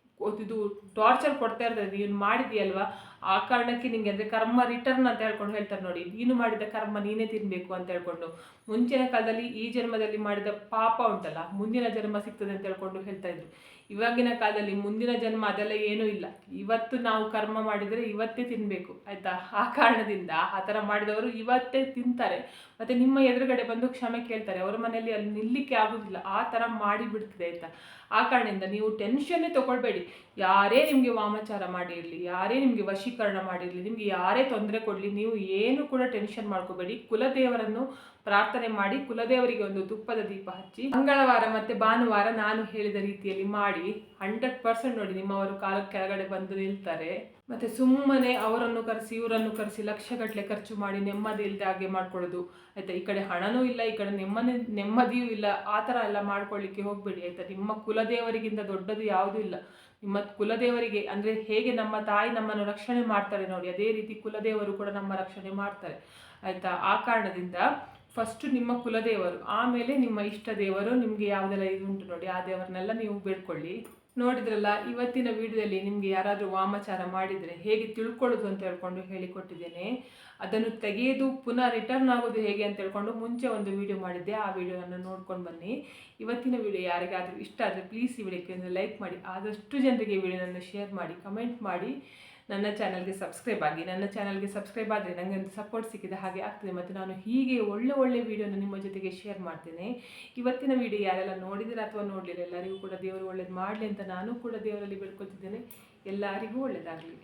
ಇದು ಟಾರ್ಚರ್ ಕೊಡ್ತಾ ಇರ್ತಾರೆ. ನೀನು ಮಾಡಿದೆಯಲ್ವಾ ಆ ಕಾರಣಕ್ಕೆ ನಿಂಗೆ ಅಂದರೆ ಕರ್ಮ ರಿಟರ್ನ್ ಅಂತ ಹೇಳ್ಕೊಂಡು ಹೇಳ್ತಾರೆ ನೋಡಿ, ನೀನು ಮಾಡಿದ ಕರ್ಮ ನೀನೇ ತಿನ್ನಬೇಕು ಅಂತ ಹೇಳ್ಕೊಂಡು, ಮುಂಚಿನ ಕಾಲದಲ್ಲಿ ಈ ಜನ್ಮದಲ್ಲಿ ಮಾಡಿದ ಪಾಪ ಉಂಟಲ್ಲ, ಮುಂದಿನ ಜನ್ಮ ಸಿಗ್ತದೆ ಅಂತ ಹೇಳ್ಕೊಂಡು ಹೇಳ್ತಾ ಇದ್ರು. ಇವಾಗಿನ ಕಾಲದಲ್ಲಿ ಮುಂದಿನ ಜನ್ಮ ಅದೆಲ್ಲ ಏನೂ ಇಲ್ಲ. ಇವತ್ತು ನಾವು ಕರ್ಮ ಮಾಡಿದರೆ ಇವತ್ತೇ ತಿನ್ನಬೇಕು ಆಯಿತಾ? ಆ ಕಾರಣದಿಂದ ಆ ಥರ ಮಾಡಿದವರು ಇವತ್ತೇ ತಿಂತಾರೆ. ಮತ್ತು ನಿಮ್ಮ ಎದುರುಗಡೆ ಬಂದು ಕ್ಷಮೆ ಕೇಳ್ತಾರೆ, ಅವರ ಮನೆಯಲ್ಲಿ ಅಲ್ಲಿ ನಿಲ್ಲಿಕ್ಕೆ ಆಗೋದಿಲ್ಲ, ಆ ಥರ ಮಾಡಿ ಬಿಡ್ತದೆ ಆಯಿತಾ? ಆ ಕಾರಣದಿಂದ ನೀವು ಟೆನ್ಷನ್ನೇ ತೊಗೊಳ್ಬೇಡಿ. ಯಾರೇ ನಿಮಗೆ ವಾಮಾಚಾರ ಮಾಡಿರಲಿ ಯಾರೇ ನಿಮಗೆ ವಶೀಕರಣ ಮಾಡಿರಲಿ ನಿಮಗೆ ಯಾರೇ ತೊಂದರೆ ಕೊಡಲಿ, ನೀವು ಏನು ಕೂಡ ಟೆನ್ಷನ್ ಮಾಡ್ಕೋಬೇಡಿ. ಕುಲದೇವರನ್ನು ಪ್ರಾರ್ಥನೆ ಮಾಡಿ, ಕುಲದೇವರಿಗೆ ಒಂದು ತುಪ್ಪದ ದೀಪ ಹಚ್ಚಿ, ಮಂಗಳವಾರ ಮತ್ತೆ ಭಾನುವಾರ ನಾನು ಹೇಳಿದ ರೀತಿಯಲ್ಲಿ ಮಾಡಿ ಹಂಡ್ರೆಡ್ ಪರ್ಸೆಂಟ್ ನೋಡಿ ನಿಮ್ಮವರು ಕಾಲ ಕೆಳಗಡೆ ಬಂದು ನಿಲ್ತಾರೆ. ಮತ್ತೆ ಸುಮ್ಮನೆ ಅವರನ್ನು ಕರೆಸಿ, ಇವರನ್ನು ಕರೆಸಿ ಲಕ್ಷಗಟ್ಟಲೆ ಖರ್ಚು ಮಾಡಿ ನೆಮ್ಮದಿ ಇಲ್ಲದೆ ಹಾಗೆ ಮಾಡ್ಕೊಳ್ಳೋದು. ಆಯ್ತಾ? ಈ ಕಡೆ ಹಣನೂ ಇಲ್ಲ, ಈ ಕಡೆ ನೆಮ್ಮದಿ, ನೆಮ್ಮದಿಯೂ ಇಲ್ಲ. ಆ ಥರ ಎಲ್ಲ ಮಾಡ್ಕೊಳ್ಳಿಕ್ಕೆ ಹೋಗಬೇಡಿ, ಆಯ್ತಾ? ನಿಮ್ಮ ಕುಲದೇವರಿಗಿಂತ ದೊಡ್ಡದು ಯಾವುದೂ ಇಲ್ಲ. ನಿಮ್ಮ ಕುಲದೇವರಿಗೆ ಅಂದರೆ ಹೇಗೆ ನಮ್ಮ ತಾಯಿ ನಮ್ಮನ್ನು ರಕ್ಷಣೆ ಮಾಡ್ತಾರೆ ನೋಡಿ, ಅದೇ ರೀತಿ ಕುಲದೇವರು ಕೂಡ ನಮ್ಮ ರಕ್ಷಣೆ ಮಾಡ್ತಾರೆ, ಆಯಿತಾ? ಆ ಕಾರಣದಿಂದ ಫಸ್ಟು ನಿಮ್ಮ ಕುಲದೇವರು, ಆಮೇಲೆ ನಿಮ್ಮ ಇಷ್ಟ ದೇವರು ನಿಮಗೆ ಯಾವುದೆಲ್ಲ ಇದು ಉಂಟು ನೋಡಿ, ಆ ದೇವರನ್ನೆಲ್ಲ ನೀವು ಬೇಡ್ಕೊಳ್ಳಿ. ನೋಡಿದ್ರಲ್ಲ, ಇವತ್ತಿನ ವಿಡಿಯೋದಲ್ಲಿ ನಿಮಗೆ ಯಾರಾದರೂ ವಾಮಾಚಾರ ಮಾಡಿದರೆ ಹೇಗೆ ತಿಳ್ಕೊಳ್ಳೋದು ಅಂತ ಹೇಳ್ಕೊಂಡು ಹೇಳಿಕೊಟ್ಟಿದ್ದೇನೆ. ಅದನ್ನು ತೆಗೆಯೋದು ಪುನಃ ರಿಟರ್ನ್ ಆಗೋದು ಹೇಗೆ ಅಂತ ಹೇಳ್ಕೊಂಡು ಮುಂಚೆ ಒಂದು ವಿಡಿಯೋ ಮಾಡಿದ್ದೆ. ಆ ವಿಡಿಯೋನ ನೋಡ್ಕೊಂಡು ಬನ್ನಿ. ಇವತ್ತಿನ ವಿಡಿಯೋ ಯಾರಿಗಾದರೂ ಇಷ್ಟ ಆದರೆ ಪ್ಲೀಸ್ ಈ ವಿಡಿಯೋಕ್ಕೆ ಲೈಕ್ ಮಾಡಿ. ಆದಷ್ಟು ಜನರಿಗೆ ಈ ವಿಡಿಯೋನ ಶೇರ್ ಮಾಡಿ ಕಮೆಂಟ್ ಮಾಡಿ. ನನ್ನ ಚಾನಲ್ಗೆ ಸಬ್ಸ್ಕ್ರೈಬ್ ಆಗಿ, ನನ್ನ ಚಾನಲ್ಗೆ ಸಬ್ಸ್ಕ್ರೈಬ್ ಆದರೆ ನನಗೆ ಒಂದು ಸಪೋರ್ಟ್ ಸಿಕ್ಕಿದ ಹಾಗೆ ಆಗ್ತದೆ ಮತ್ತು ನಾನು ಹೀಗೆ ಒಳ್ಳೆ ಒಳ್ಳೆ ವೀಡಿಯೋನ ನಿಮ್ಮ ಜೊತೆಗೆ ಶೇರ್ ಮಾಡ್ತೇನೆ. ಇವತ್ತಿನ ವಿಡಿಯೋ ಯಾರೆಲ್ಲ ನೋಡಿದರೆ ಅಥವಾ ನೋಡಲಿಲ್ಲ ಎಲ್ಲರಿಗೂ ಕೂಡ ದೇವರು ಒಳ್ಳೇದು ಮಾಡಲಿ ಅಂತ ನಾನು ಕೂಡ ದೇವರಲ್ಲಿ ಬೇಡ್ಕೊಳ್ತಿದ್ದೇನೆ. ಎಲ್ಲರಿಗೂ ಒಳ್ಳೆಯದಾಗಲಿ